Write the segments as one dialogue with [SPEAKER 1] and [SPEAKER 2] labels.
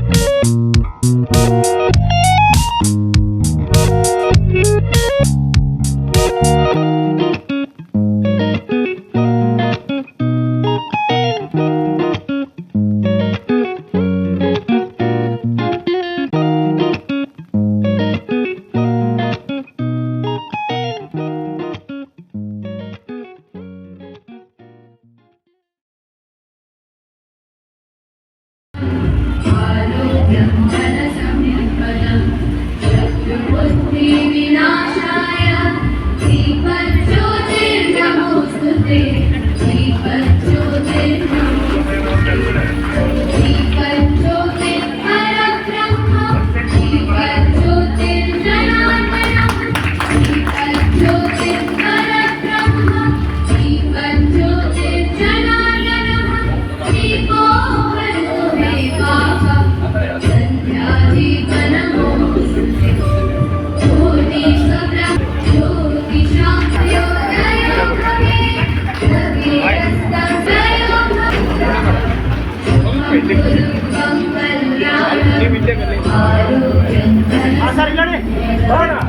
[SPEAKER 1] Thank
[SPEAKER 2] you.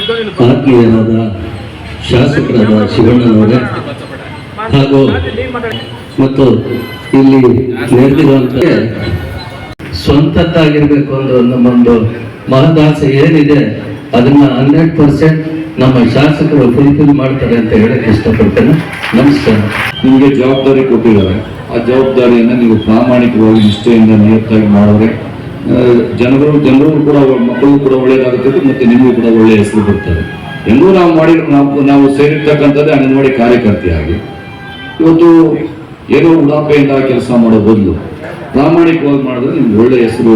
[SPEAKER 2] ಆತ್ಮೀಯರಾದ ಶಾಸಕರಾದ ಶಿವಣ್ಣನವರೇ ಹಾಗೂ ಮತ್ತು ಇಲ್ಲಿ ನೆರೆದಿರುವಂತ ಸ್ವಂತದ್ದಾಗಿರ್ಬೇಕು ಅನ್ನೋ ನಮ್ಮೊಂದು ಮಹದಾಸೆ ಏನಿದೆ, ಅದನ್ನ ಹಂಡ್ರೆಡ್ ಪರ್ಸೆಂಟ್ ನಮ್ಮ ಶಾಸಕರು ಫುಲ್ಫಿಲ್ ಮಾಡ್ತಾರೆ ಅಂತ ಹೇಳಕ್ ಇಷ್ಟಪಡ್ತೇನೆ. ನಮಸ್ಕಾರ.
[SPEAKER 3] ನಿಮಗೆ ಜವಾಬ್ದಾರಿ ಕೊಟ್ಟಿದ್ದಾರೆ. ಆ ಜವಾಬ್ದಾರಿಯನ್ನು ನೀವು ಪ್ರಾಮಾಣಿಕವಾಗಿ ನಿಷ್ಠೆಯಿಂದ ನಿಯತ್ತಾಗಿ ಮಾಡಿದ್ರೆ ಜನರು ಜನರು ಕೂಡ ಮಕ್ಕಳು ಕೂಡ ಒಳ್ಳೆಯದಾಗುತ್ತದೆ ಮತ್ತೆ ನಿಮಗೂ ಕೂಡ ಒಳ್ಳೆಯ ಹೆಸರು ಬರ್ತದೆ. ಎಲ್ಲೂ ನಾವು ಮಾಡಿ ನಾವು ನಾವು ಸೇರಿರ್ತಕ್ಕಂಥದ್ದೇ ಅಂಗನವಾಡಿ ಕಾರ್ಯಕರ್ತೆಯಾಗಿ. ಇವತ್ತು ಏನೋ ಉಡಾಪೆಯಿಂದ ಕೆಲಸ ಮಾಡೋ ಬದಲು ಪ್ರಾಮಾಣಿಕವಾಗಿ ಮಾಡಿದ್ರೆ ನಿಮ್ಗೆ ಒಳ್ಳೆಯ ಹೆಸರು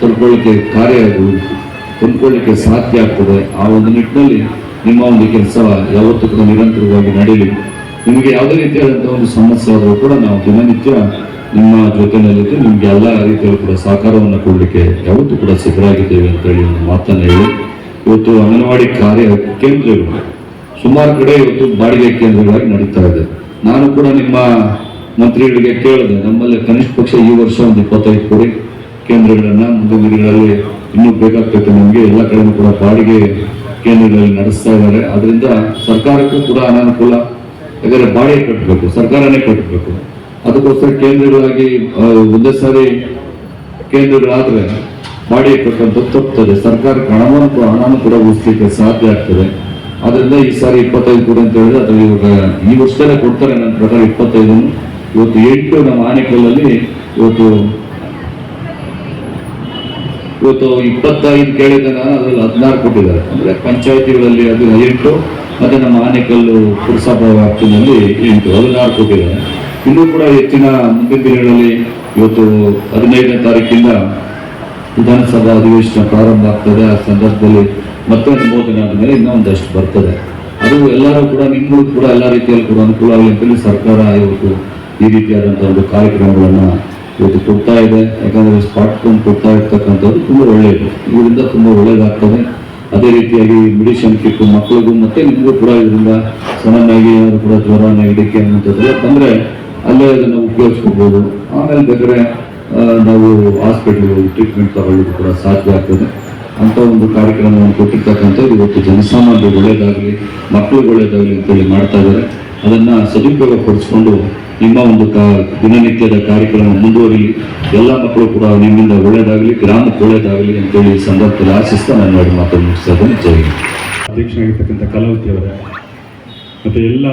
[SPEAKER 3] ತಂದ್ಕೊಳ್ಳಿಕ್ಕೆ ಕಾರ್ಯ ತಂದ್ಕೊಳ್ಳಿಕ್ಕೆ ಸಾಧ್ಯ ಆಗ್ತದೆ. ಆ ಒಂದು ನಿಟ್ಟಿನಲ್ಲಿ ನಿಮ್ಮ ಒಂದು ಕೆಲಸ ಯಾವತ್ತೂ ಕೂಡ ನಿರಂತರವಾಗಿ ನಡೀಲಿ. ನಿಮಗೆ ಯಾವುದೇ ರೀತಿಯಾದಂಥ ಒಂದು ಸಮಸ್ಯೆ ಆದರೂ ಕೂಡ ನಾವು ದಿನನಿತ್ಯ ನಿಮ್ಮ ಜೊತೆಯಲ್ಲಿದ್ದು ನಿಮ್ಗೆ ಎಲ್ಲ ರೀತಿಯಲ್ಲೂ ಕೂಡ ಸಹಕಾರವನ್ನು ಕೊಡಲಿಕ್ಕೆ ಯಾವತ್ತೂ ಕೂಡ ಸಿದ್ಧರಾಗಿದ್ದೇವೆ ಅಂತ ಹೇಳಿ ಒಂದು ಮಾತನ್ನು ಹೇಳಿ. ಇವತ್ತು ಅಂಗನವಾಡಿ ಕಾರ್ಯ ಕೇಂದ್ರಗಳು, ಸುಮಾರು ಕಡೆ ಇವತ್ತು ಬಾಡಿಗೆ ಕೇಂದ್ರಗಳಾಗಿ ನಡೀತಾ ಇದೆ. ನಾನು ಕೂಡ ನಿಮ್ಮ ಮಂತ್ರಿಗಳಿಗೆ ಕೇಳಿದೆ, ನಮ್ಮಲ್ಲಿ ಕನಿಷ್ಠ ಪಕ್ಷ ಈ ವರ್ಷ ಒಂದು ಇಪ್ಪತ್ತೈದು ಕೋಟಿ ಕೇಂದ್ರಗಳನ್ನು ಮುಂದಿನ ದಿನಗಳಲ್ಲಿ ಇನ್ನೂ ಬೇಕಾಗ್ತೈತೆ. ನಮಗೆ ಎಲ್ಲ ಕಡೆಯೂ ಕೂಡ ಬಾಡಿಗೆ ಕೇಂದ್ರಗಳಲ್ಲಿ ನಡೆಸ್ತಾ ಇದ್ದಾರೆ. ಅದರಿಂದ ಸರ್ಕಾರಕ್ಕೂ ಕೂಡ ಅನಾನುಕೂಲ. ಯಾಕಂದ್ರೆ ಬಾಡಿಗೆ ಕಟ್ಟಬೇಕು, ಸರ್ಕಾರನೇ ಕಟ್ಟಬೇಕು. ಅದಕ್ಕೋಸ್ಕರ ಕೇಂದ್ರಗಳಾಗಿ ಒಂದೇ ಸಾರಿ ಕೇಂದ್ರಗಳಾದ್ರೆ ಮಾಡಿ ಕಟ್ಟುವಂಥದ್ದು ತಪ್ಪುತ್ತದೆ ಸರ್ಕಾರಕ್ಕೆ ಹಣವನ್ನು ಹಣವನ್ನು ಕೂಡ ಉಳಿಸ್ಲಿಕ್ಕೆ ಸಾಧ್ಯ ಆಗ್ತದೆ. ಅದರಿಂದ ಈ ಸಾರಿ ಇಪ್ಪತ್ತೈದು ಕೋಟಿ ಅಂತ ಹೇಳಿದ್ರೆ ಅದು ಇವಾಗ ಈ ವರ್ಷದಲ್ಲೇ ಕೊಡ್ತಾರೆ. ನನ್ನ ಪ್ರಕಾರ ಇಪ್ಪತ್ತೈದು. ಇವತ್ತು ಎಂಟು ನಮ್ಮ ಆನೆಕಲ್ಲಲ್ಲಿ ಇವತ್ತು ಇವತ್ತು ಇಪ್ಪತ್ತೈದು ಕೇಳಿದ ನಾನು ಅದ್ರಲ್ಲಿ ಹದಿನಾರು ಕೊಟ್ಟಿದ್ದಾರೆ. ಅಂದ್ರೆ ಪಂಚಾಯತಿಗಳಲ್ಲಿ ಅದು ಎಂಟು, ಮತ್ತೆ ನಮ್ಮ ಆನೆಕಲ್ಲು ಪುರಸಭಾ ವ್ಯಾಪ್ತಿನಲ್ಲಿ ಎಂಟು, ಹದಿನಾರು ಕೊಟ್ಟಿದ್ದಾರೆ. ಇನ್ನೂ ಕೂಡ ಹೆಚ್ಚಿನ ಮುಂದಿನ ದಿನಗಳಲ್ಲಿ ಇವತ್ತು ಹದಿನೈದನೇ ತಾರೀಕಿಂದ ವಿಧಾನಸಭಾ ಅಧಿವೇಶನ ಪ್ರಾರಂಭ ಆಗ್ತದೆ. ಆ ಸಂದರ್ಭದಲ್ಲಿ ಮತ್ತೆ ಅನುಮೋದನೆ ಆದಮೇಲೆ ಇನ್ನೂ ಒಂದಷ್ಟು ಬರ್ತದೆ. ಅದು ಎಲ್ಲರೂ ಕೂಡ ನಿಮ್ಮೂ ಕೂಡ ಎಲ್ಲ ರೀತಿಯಲ್ಲಿ ಕೂಡ ಅನುಕೂಲ ಆಗಲಿ ಅಂತೇಳಿ ಸರ್ಕಾರ ಇವತ್ತು ಈ ರೀತಿಯಾದಂಥ ಒಂದು ಕಾರ್ಯಕ್ರಮಗಳನ್ನು ಇವತ್ತು ಕೊಡ್ತಾ ಇದೆ. ಯಾಕಂದ್ರೆ ಸ್ಪಾಟ್ ಫೋನ್ ಕೊಡ್ತಾ ಇರ್ತಕ್ಕಂಥದ್ದು ತುಂಬಾ ಒಳ್ಳೆಯದು. ಇದರಿಂದ ತುಂಬಾ ಒಳ್ಳೆಯದಾಗ್ತದೆ ಅದೇ ರೀತಿಯಾಗಿ ಮೆಡಿಷನ್ ಕಿಟ್ ಮಕ್ಕಳಿಗೂ ಮತ್ತೆ ನಿಮಗೂ ಕೂಡ ಇದರಿಂದ ಸಡನ್ನಾಗಿ ಏನಾದರೂ ಕೂಡ ಜ್ವರ ನೆಗಡಿಕೆ ಅನ್ನುವಂಥದ್ದು ಬಂದ್ರೆ ಅಲ್ಲೇ ಅದನ್ನು ಉಪಯೋಗಿಸ್ಕೋಬಹುದು ಆಮೇಲೆ ಬೇಕಾದ್ರೆ ನಾವು ಹಾಸ್ಪಿಟಲ್ ಟ್ರೀಟ್ಮೆಂಟ್ ತಗೊಳ್ಳೋದು ಕೂಡ ಸಾಧ್ಯ ಆಗ್ತದೆ. ಅಂತ ಒಂದು ಕಾರ್ಯಕ್ರಮವನ್ನು ಕೊಟ್ಟಿರ್ತಕ್ಕಂಥದ್ದು ಇವತ್ತು ಜನಸಾಮಾನ್ಯರು ಒಳ್ಳೇದಾಗಲಿ ಮಕ್ಕಳಿಗೆ ಒಳ್ಳೇದಾಗಲಿ ಅಂತೇಳಿ ಮಾಡ್ತಾ ಇದ್ದಾರೆ. ಅದನ್ನ ಸದುಪಯೋಗ ಪಡಿಸ್ಕೊಂಡು ನಿಮ್ಮ ಒಂದು ಕಾ, ದಿನನಿತ್ಯದ ಕಾರ್ಯಕ್ರಮ ಮುಂದುವರಿಲಿ. ಎಲ್ಲ ಮಕ್ಕಳು ಕೂಡ ನಿಮ್ಮಿಂದ ಒಳ್ಳೇದಾಗಲಿ, ಗ್ರಾಮಕ್ಕೆ ಒಳ್ಳೇದಾಗಲಿ ಅಂತೇಳಿ ಸಂದರ್ಭದಲ್ಲಿ ಆಶಿಸ್ತಾ ನಾನು ಮಾತನ್ನು ಮುಗಿಸ್ತಾ ಇದ್ದೇನೆ. ಜೈ ಅಧ್ಯಕ್ಷರಾಗಿರ್ತಕ್ಕಂಥ
[SPEAKER 4] ಕಲಾವತಿ ಕಲಾವತಿಯವರೇ ಮತ್ತು ಎಲ್ಲ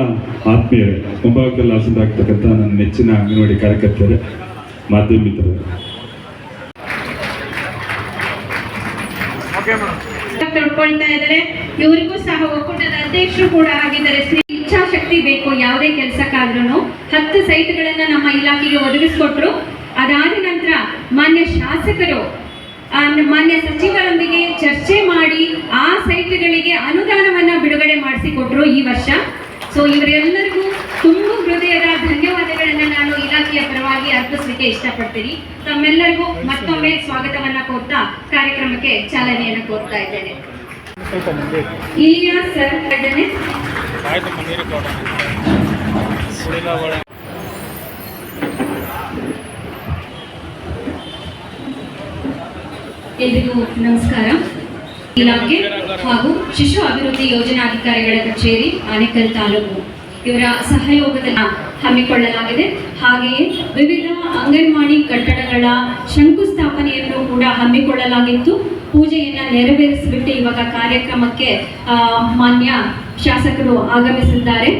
[SPEAKER 4] ಆತ್ಮೀಯರೇ ಮುಂಭಾಗದಲ್ಲಿ ಆಸೀನರಾಗ್ತಕ್ಕಂಥ ನನ್ನ ನೆಚ್ಚಿನ ಅಂಗನವಾಡಿ ಕಾರ್ಯಕರ್ತರೇ ಮಾಧ್ಯಮ ಮಿತ್ರರೇ
[SPEAKER 5] ತೊಡ್ಕೊಳ್ತಾ ಇದ್ದಾರೆ. ಇವರಿಗೂ ಸಹ ಒಕ್ಕೂಟದ ಅಧ್ಯಕ್ಷರು ಕೂಡ ಆಗಿದ್ದಾರೆ. ಶ್ರೀ ಇಚ್ಛಾಶಕ್ತಿ ಬೇಕು ಯಾವುದೇ ಕೆಲಸಕ್ಕಾದ್ರೂ ಹತ್ತು ಸೈಟ್ಗಳನ್ನ ನಮ್ಮ ಇಲಾಖೆಗೆ ಒದಗಿಸ್ಕೊಟ್ರು. ಅದಾದ ನಂತರ ಮಾನ್ಯ ಶಾಸಕರು ಆ, ಮಾನ್ಯ ಸಚಿವರೊಂದಿಗೆ ಚರ್ಚೆ ಮಾಡಿ ಆ ಸೈಟ್ಗಳಿಗೆ ಅನುದಾನವನ್ನ ಬಿಡುಗಡೆ ಮಾಡಿಸಿಕೊಟ್ರು ಈ ವರ್ಷ. ಸೊ ಇವರೆಲ್ಲರಿಗೂ ತುಂಬ ಹೃದಯದ ಧನ್ಯವಾದಗಳನ್ನ ನಾನು ಇಲಾಖೆಯ ಪರವಾಗಿ ಅರ್ಪಿಸಲಿಕ್ಕೆ ಇಷ್ಟಪಡ್ತೀನಿ. ತಮ್ಮೆಲ್ಲರಿಗೂ ಮತ್ತೊಮ್ಮೆ ಸ್ವಾಗತವನ್ನ ಕೋರ್ತಾ ಕಾರ್ಯಕ್ರಮಕ್ಕೆ ಚಾಲನೆಯನ್ನ ಕೋರ್ತಾ ಇದ್ದೇನೆ. ಇಲ್ಲಿಯ ಸರ್? ಎಲ್ರಿಗೂ ನಮಸ್ಕಾರ. ಇಲಾಖೆ ಹಾಗೂ ಶಿಶು ಅಭಿವೃದ್ಧಿ ಯೋಜನಾಧಿಕಾರಿಗಳ ಕಚೇರಿ ಆನೇಕಲ್ ತಾಲೂಕು. ಇವರ ಸಹಯೋಗದಲ್ಲಿ ಹಮ್ಮಿಕೊಳ್ಳಲಾಗಿದೆ. ಹಾಗೆಯೇ ವಿವಿಧ ಅಂಗನವಾಡಿ ಕಟ್ಟಡಗಳ ಶಂಕುಸ್ಥಾಪನೆಯನ್ನು ಕೂಡ ಹಮ್ಮಿಕೊಳ್ಳಲಾಗಿತ್ತು. ಪೂಜೆಯನ್ನ ನೆರವೇರಿಸಿಬಿಟ್ಟು ಇವಾಗ ಕಾರ್ಯಕ್ರಮಕ್ಕೆ ಮಾನ್ಯ ಶಾಸಕರು ಆಗಮಿಸಿದ್ದಾರೆ.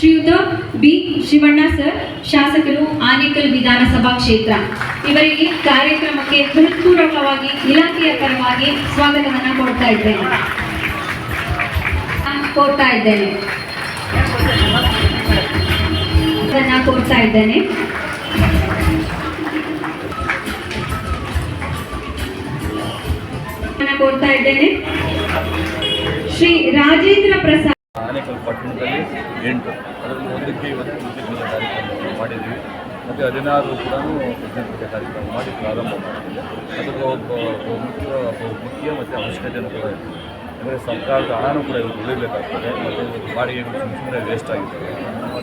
[SPEAKER 5] ಶ್ರೀಯುತ ಬಿ. ಶಿವಣ್ಣ ಸರ್, ಶಾಸಕರು ಆನೇಕಲ್ ವಿಧಾನಸಭಾ ಕ್ಷೇತ್ರ. ಇವರಿಗೆ ಕಾರ್ಯಕ್ರಮಕ್ಕೆ ಹೃತ್ಪೂರ್ವಕವಾಗಿ ಇಲಾಖೆಯ ಪರವಾಗಿ ಸ್ವಾಗತವನ್ನ ಕೊಡ್ತಾ ಇದ್ದೇನೆ. ಕೋರ್ತಾ ಇದ್ದೇನೆ. ಕೋರ್ತಾ ಇದ್ದೇನೆ. ಕೋರ್ತಾ ಇದ್ದೇನೆ. ಶ್ರೀ ರಾಜೇಂದ್ರ ಪ್ರಸಾದ್
[SPEAKER 6] ಆನೇಕಲ್ ಪಟ್ಟಣದಲ್ಲಿ ಎಂಟು. ಅದರಲ್ಲಿ ಒಂದಕ್ಕೆ ಇವತ್ತು ಕೃತಜ್ಞತೆ ಕಾರ್ಯಕ್ರಮ ಮಾಡಿದ್ವಿ. ಮತ್ತು ಹದಿನಾರು ಕೂಡ ಕೃತಜ್ಞತೆ ಕಾರ್ಯಕ್ರಮ ಮಾಡಿ ಪ್ರಾರಂಭ ಮಾಡಿದ್ವಿ. ಅದಕ್ಕೆ ಒಬ್ಬ ಮುಖ್ಯ ಮುಖ್ಯ ಮತ್ತು ಅವಶ್ಯಕತೆಯನ್ನು ಕೂಡ ಇದೆ ಅಂದರೆ ಸರ್ಕಾರದ ಹಣನೂ ಕೂಡ ಇವತ್ತು ಉಳಿಬೇಕಾಗ್ತದೆ. ಮತ್ತು ಬಾಡಿಗೆಗಳು ಸುಮ್ಮ ಸುಮ್ಮನೆ ವೇಸ್ಟ್ ಆಗಿರ್ತದೆ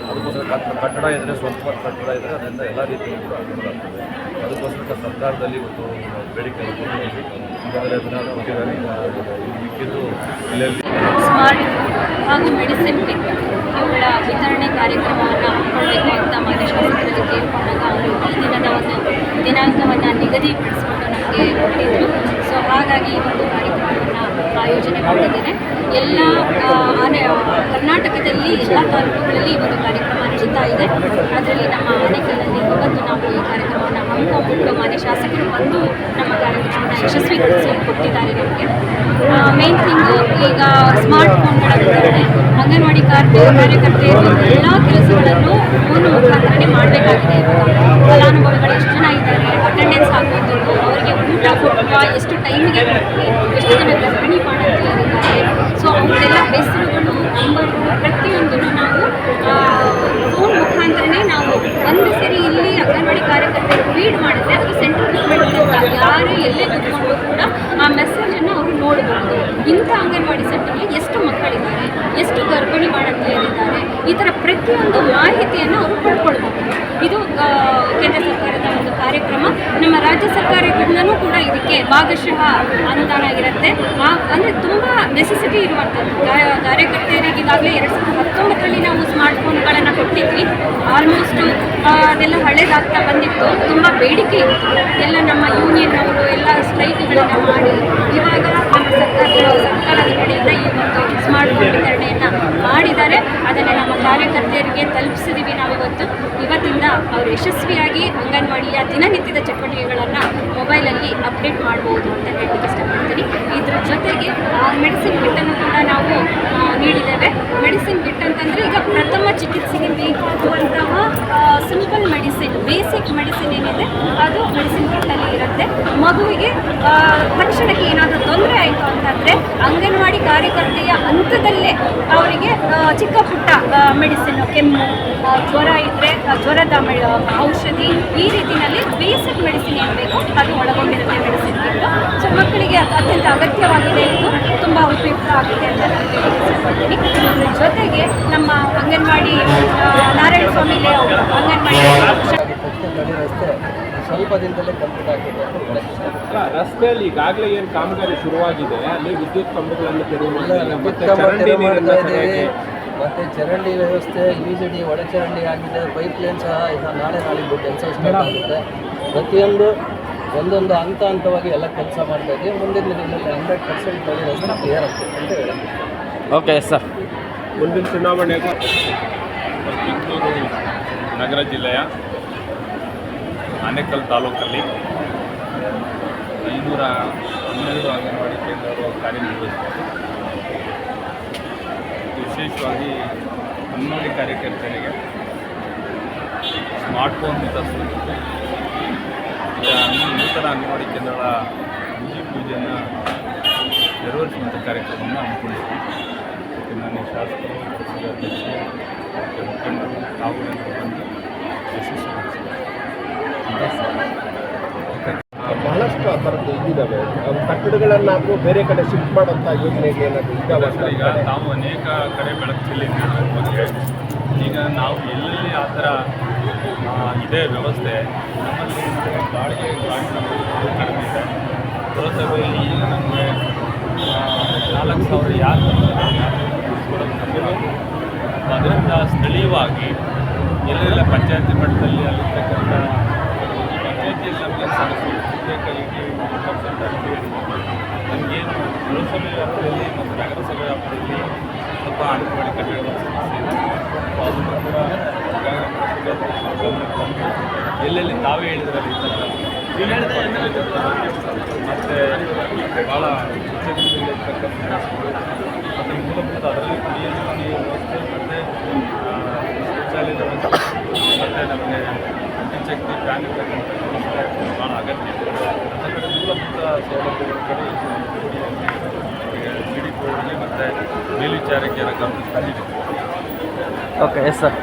[SPEAKER 6] ಅದಕ್ಕೋಸ್ಕರ ಕಟ್ಟ ಕಟ್ಟಡ ಇದ್ದರೆ ಸ್ವಂತ ಕಟ್ಟಡ ಇದ್ದರೆ ಅದರಿಂದ ಎಲ್ಲ ರೀತಿಯ ಅನುಕೂಲ ಆಗ್ತದೆ. ಅದಕ್ಕೋಸ್ಕರ ಸರ್ಕಾರದಲ್ಲಿ ಒಂದು ಬೇಡಿಕೆ ಈಗಾಗಲೇ ಹದಿನಾರು ಕೊಟ್ಟಿದ್ದಾರೆ. ಮಿಕ್ಕಿದ್ದು
[SPEAKER 2] ಸ್ಮಾರ್ಟ್ ಹಾಗೂ ಮೆಡಿಸಿನ್ ಕಿಟ್ ಇವುಗಳ ವಿತರಣೆ ಕಾರ್ಯಕ್ರಮವನ್ನು ಹಮ್ಮಿಕೊಳ್ಳಬೇಕು ಅಂತ ಮಾನ್ಯ ಶಾಸಕರಲ್ಲಿ ಕೇಳಿಕೊಂಡಾಗ ಅವರು ಈ ದಿನದ ಒಂದು ದಿನಾಂಕವನ್ನು ನಿಗದಿಪಡಿಸಿಕೊಂಡು ನಮಗೆ ಕೊಟ್ಟಿದ್ದರು ಸೊ ಹಾಗಾಗಿ ಒಂದು ಆಯೋಜನೆ ಮಾಡಿದ್ದೇನೆ. ಎಲ್ಲ ಕರ್ನಾಟಕದಲ್ಲಿ ಎಲ್ಲ ತಾಲೂಕುಗಳಲ್ಲಿ ಈ ಒಂದು ಕಾರ್ಯಕ್ರಮ ನಡೀತಾ ಇದೆ. ಅದರಲ್ಲಿ ನಮ್ಮ ಆನೇಕಲ್ನಲ್ಲಿ ಇವತ್ತು ನಾವು ಈ ಕಾರ್ಯಕ್ರಮವನ್ನು ಹಮ್ಮಿಕೊಂಡು ಮನೆ ಶಾಸಕರು ಬಂದು ನಮ್ಮ ಕಾರ್ಯಕ್ರಮವನ್ನು ಯಶಸ್ವಿಗೊಳಿಸಿ ಕೊಟ್ಟಿದ್ದಾರೆ ನಮಗೆ. ಮೇನ್ ಥಿಂಗು ಈಗ ಸ್ಮಾರ್ಟ್ ಫೋನ್ಗಳ ವಿತರಣೆ ಅಂಗನವಾಡಿ ಕಾರ್ಯ, ಕಾರ್ಯಕರ್ತೆಯರು ಎಲ್ಲ ಕೆಲಸಗಳನ್ನು ಫೋನ್ ಮುಖಾಂತರನೇ ಮಾಡಬೇಕಾಗಿದೆ. ಫಲಾನುಭವಿಗಳು ಎಷ್ಟು ಜನ ಇದ್ದಾರೆ? ಅಟೆಂಡೆನ್ಸ್ ಹಾಕುವಂಥದ್ದು ಅವರಿಗೆ ಎಷ್ಟು ಟೈಮಿಗೆ ಎಷ್ಟು ಜನ ಗರ್ಭಿಣಿ ಮಾಡಂತಿದ್ದಾರೆ ಸೊ ಅವರೆಲ್ಲ ಹೆಸರುಗಳು ನಂಬರ್ಗಳು ಪ್ರತಿಯೊಂದನ್ನು ನಾವು ಫೋನ್ ಮುಖಾಂತರನೇ ನಾವು ಒಂದು ಸರಿ ಇಲ್ಲಿ ಅಂಗನವಾಡಿ ಕಾರ್ಯಕರ್ತರು ರೀಡ್ ಮಾಡಿದ್ರೆ ಅದು ಸೆಂಟ್ರಲ್ ಗೌರ್ಮೆಂಟ್ ಯಾರೇ ಎಲ್ಲೇ ಕೂತ್ಕೊಂಡು ಕೂಡ ಆ ಮೆಸೇಜನ್ನು ಅವರು ನೋಡಬಹುದು ಇಂಥ ಅಂಗನವಾಡಿ ಸೆಂಟರ್ಗೆ ಎಷ್ಟು ಮಕ್ಕಳಿದ್ದಾರೆ ಎಷ್ಟು ಗರ್ಭಿಣಿ ಮಾಡಂತಿದ್ದಾರೆ ಈ ಥರ ಪ್ರತಿಯೊಂದು ಮಾಹಿತಿಯನ್ನು ಅವರು ಪಡ್ಕೊಳ್ಬಹುದು ಇದು ಆ, ಕೇಂದ್ರ ಸರ್ಕಾರದ ಒಂದು ಕಾರ್ಯಕ್ರಮ ನಮ್ಮ ರಾಜ್ಯ ಸರ್ಕಾರದಿಂದನೂ ಕೂಡ ಇದಕ್ಕೆ ಭಾಗಶಃ ಅನುದಾನ ಆಗಿರುತ್ತೆ. ಆ, ಅಂದರೆ ತುಂಬ ನೆಸೆಸಿಟಿ ಇರುವಂಥದ್ದು. ಕಾ- ಕಾರ್ಯಕರ್ತೆಯರಿಗೆ ಈಗಾಗಲೇ ಎರಡು ಸಾವಿರದ ಹತ್ತೊಂಬತ್ತರಲ್ಲಿ ನಾವು ಸ್ಮಾರ್ಟ್ ಫೋನ್ಗಳನ್ನು ಕೊಟ್ಟಿದ್ವಿ ಆಲ್ಮೋಸ್ಟು ಅದೆಲ್ಲ ಹಳೇದಾಗ್ತಾ ಬಂದಿತ್ತು. ತುಂಬ ಬೇಡಿಕೆ ಇತ್ತು. ಎಲ್ಲ ನಮ್ಮ ಯೂನಿಯನ್ ಅವರು ಎಲ್ಲ ಸ್ಟ್ರೈಕ್ಗಳನ್ನು ಮಾಡಿ ಇವಾಗ ನಮ್ಮ ಸರ್ಕಾರ ಸರ್ಕಾರದ ಕಡೆಯಿಂದ ಈ ಒಂದು ಸ್ಮಾರ್ಟ್ ಫೋನ್ ವಿತರಣೆಯನ್ನು ಮಾಡಿದ್ದಾರೆ. ಅದನ್ನು ನಮ್ಮ ಕಾರ್ಯಕರ್ತೆಯರಿಗೆ ನಾವು ಇವತ್ತು ಇವತ್ತಿಂದ ಅವರು ಯಶಸ್ವಿಯಾಗಿ ಅಂಗನವಾಡಿಯ ದಿನನಿತ್ಯದ ಚಟುವಟಿಕೆಗಳನ್ನು ಮೊಬೈಲಲ್ಲಿ ಅಪ್ಡೇಟ್ ಮಾಡ್ಬೋದು ಅಂತ ಹೇಳಲಿಕ್ಕೆ ಇಷ್ಟಪಡ್ತೀನಿ. ಇದ್ರ ಜೊತೆಗೆ ಮೆಡಿಸಿನ್ ಕಿಟ್ಟನ್ನು ಕೂಡ ನಾವು ನೀಡಿದ್ದೇವೆ. ಮೆಡಿಸಿನ್ ಕಿಟ್ ಅಂತಂದರೆ ಈಗ ಪ್ರಥಮ ಚಿಕಿತ್ಸೆಗೆ ಬೇಕಾಗುವಂತಹ ಸಿಂಪಲ್ ಮೆಡಿಸಿನ್ ಬೇಸಿಕ್ ಮೆಡಿಸಿನ್ ಏನಿದೆ, ಅದು ಮೆಡಿಸಿನ್ ಕಿಟ್ಟಲ್ಲಿ ಇರುತ್ತೆ. ಮಗುವಿಗೆ ತಕ್ಷಣಕ್ಕೆ ಏನಾದರೂ ತೊಂದರೆ ಆಯಿತು ಅಂತಂದರೆ ಅಂಗನವಾಡಿ ಕಾರ್ಯಕರ್ತೆಯ ಹಂತದಲ್ಲೇ ಅವರಿಗೆ ಚಿಕ್ಕ ಪುಟ್ಟ ಮೆಡಿಸಿನ್, ಕೆಮ್ಮು ಜ್ವರ ಇದ್ದರೆ ಜ್ವರದ ಔಷಧಿ ಈ ರೀತಿಯಲ್ಲಿ ಬೇಸಿಕ್ ಮೆಡಿಸಿನ್ ಏನು ಅದು ಒಳಗೊಂಡಿರುತ್ತೆ ಮೆಡಿಸಿನ್ ಸೊ ಮಕ್ಕಳಿಗೆ ಅತ್ಯಂತ ಅಗತ್ಯವಾಗಿದೆ ಇದು ತುಂಬ ಉಪಯುಕ್ತ ಆಗಿದೆ ಅಂತ ನಾನು ಜೊತೆಗೆ ನಮ್ಮ ಅಂಗನವಾಡಿ ನಾರಾಯಣ ಸ್ವಾಮಿ ಲೇಔಟ್ ಅಂಗನವಾಡಿ.
[SPEAKER 7] ಸ್ವಲ್ಪ ದಿನದಲ್ಲೇ ಕಂಪ್ಲೀಟ್ ಹೇಳಕ್ಕೆ
[SPEAKER 8] ರಸ್ತೆಯಲ್ಲಿ ಈಗಾಗಲೇ ಏನು ಕಾಮಗಾರಿ ಶುರುವಾಗಿದೆ ಅಲ್ಲಿ ವಿದ್ಯುತ್ ಕಂಬಗಳನ್ನು ಮತ್ತೆ ಚರಂಡಿ
[SPEAKER 7] ವ್ಯವಸ್ಥೆ ಯು ಜಿ ಡಿ ಒಳಚರಂಡಿ ಆಗಿದೆ ಪೈಪ್ ಲೈನ್ ಸಹ ಈಗ ನಾಳೆ ನಾಳಿದ್ದು ಕೆಲಸ ಸ್ಟಾರ್ಟ್ ಆಗುತ್ತೆ. ಪ್ರತಿಯೊಂದು ಒಂದೊಂದು ಹಂತ ಹಂತವಾಗಿ ಎಲ್ಲ ಕೆಲಸ ಮಾಡ್ತಾ ಇದೆ. ಮುಂದಿನ ದಿನದಲ್ಲಿ ಹಂಡ್ರೆಡ್ ಪರ್ಸೆಂಟ್ ರಸ್ತೆ ಕ್ಲಿಯರ್ ಆಗ್ತದೆ ಅಂತ ಹೇಳಿ
[SPEAKER 1] ಓಕೆ ಸರ್
[SPEAKER 8] ಮುಂದಿನ ಚುನಾವಣೆಗೂ
[SPEAKER 6] ನಗರ ಜಿಲ್ಲೆಯ ಆನೇಕಲ್ ತಾಲೂಕಲ್ಲಿ ಐನೂರ ಹನ್ನೆರಡು ಅಂಗನವಾಡಿ ಕೇಂದ್ರಗಳು ಕಾರ್ಯನಿರ್ವಹಿಸ್ತಾರೆ. ವಿಶೇಷವಾಗಿ ಅಂಗನವಾಡಿ ಕಾರ್ಯಕರ್ತರಿಗೆ ಸ್ಮಾರ್ಟ್ಫೋನ್ ಅಂಗ- ನೂತನ ಅಂಗನವಾಡಿ ಕೇಂದ್ರಗಳ ಭೂಮಿ ಪೂಜೆಯನ್ನು ನೆರವೇರಿಸುವಂಥ ಕಾರ್ಯಕ್ರಮವನ್ನು ಹಮ್ಮಿಕೊಂಡಿದ್ದೀವಿ. ಮತ್ತು ಮಾನ್ಯ ಶಾಸಕರು ಅಧ್ಯಕ್ಷರು ಮತ್ತು ಮುಖಂಡರು ತಾವು ಎಲ್ಲರೂ ಬಂದು ಯಶಸ್ವಿಗೊಳಿಸಿದ್ದಾರೆ
[SPEAKER 8] ಆ, ಬಹಳಷ್ಟು ಆ ಥರದ್ದು ಇದಿದ್ದಾವೆ ಅವು ನಾವು ಬೇರೆ ಕಡೆ ಶಿಫ್ಟ್ ಮಾಡೋಂಥ ಯೋಜನೆಗಳು ಏನಾದರೂ ಇದ್ದಾವೆ
[SPEAKER 6] ಈಗ ನಾವು ಅನೇಕ ಕಡೆ ಬೆಳಕು ಚೆಲ್ಲಿದ್ದೀವಿ ಅದ್ರ ಬಗ್ಗೆ ಈಗ ನಾವು ಎಲ್ಲೆಲ್ಲಿ ಆ ಥರ ಇದೇ ವ್ಯವಸ್ಥೆ ನಮ್ಮಲ್ಲಿ ಬಾಡಿಗೆ ಕಡಿಮೆ ಇದೆ. ಪುರಸಭೆಯಲ್ಲಿ ಈಗ ನಮಗೆ ನಾಲ್ಕು ಸಾವಿರ ಯಾರು ಅದರಿಂದ ಸ್ಥಳೀಯವಾಗಿ ಎಲ್ಲೆಲ್ಲ ಪಂಚಾಯತಿ ಮಟ್ಟದಲ್ಲಿ ಅಲ್ಲಿರ್ತಕ್ಕಂಥ ಪಂಚಾಯತಿಯಲ್ಲಿ ನಮಗೆ ಸಮಸ್ಯೆ ಪ್ರತ್ಯೇಕ ಏಟಿ ಪರ್ಸೆಂಟ್ ಆಗ್ತೀವಿ ನಮಗೇನು ಪುರಸಭೆ ವ್ಯಾಪ್ತಿಯಲ್ಲಿ ಮತ್ತು ನಗರಸಭೆ ವ್ಯಾಪ್ತಿಯಲ್ಲಿ ಸ್ವಲ್ಪ ಅಂಗನವಾಡಿ ಕಟ್ಟಡಗಳ ಸಮಸ್ಯೆ ಇದೆ. ಅದನ್ನು ಕೂಡ ಎಲ್ಲೆಲ್ಲಿ ತಾವೇ ಹೇಳಿದ್ರಲ್ಲಿ ಮತ್ತು ಭಾಳ ಮತ್ತು ಮೂಲಭೂತ ಅದರಲ್ಲಿ ಕುಡಿಯಲು ವ್ಯವಸ್ಥೆ ಮತ್ತು ಮತ್ತು ನಮಗೆ ವಿದ್ಯುಚ್ಛಕ್ತಿ ಫ್ಯಾನ್ ಇರ್ತಕ್ಕಂಥ ಭಾಳ ಅಗತ್ಯ. ಮೂಲಭೂತ ಸೌಲಭ್ಯಗಳ ಕಡೆ ಈಗ ಸಿ ಡಿ ಕೋಡ್ಗೆ ಮತ್ತು ಮೇಲ್ವಿಚಾರಕಿಯರ ಗಮನ ತಂದಿದೆ
[SPEAKER 1] ಓಕೆ ಎಸ್ ಸರ್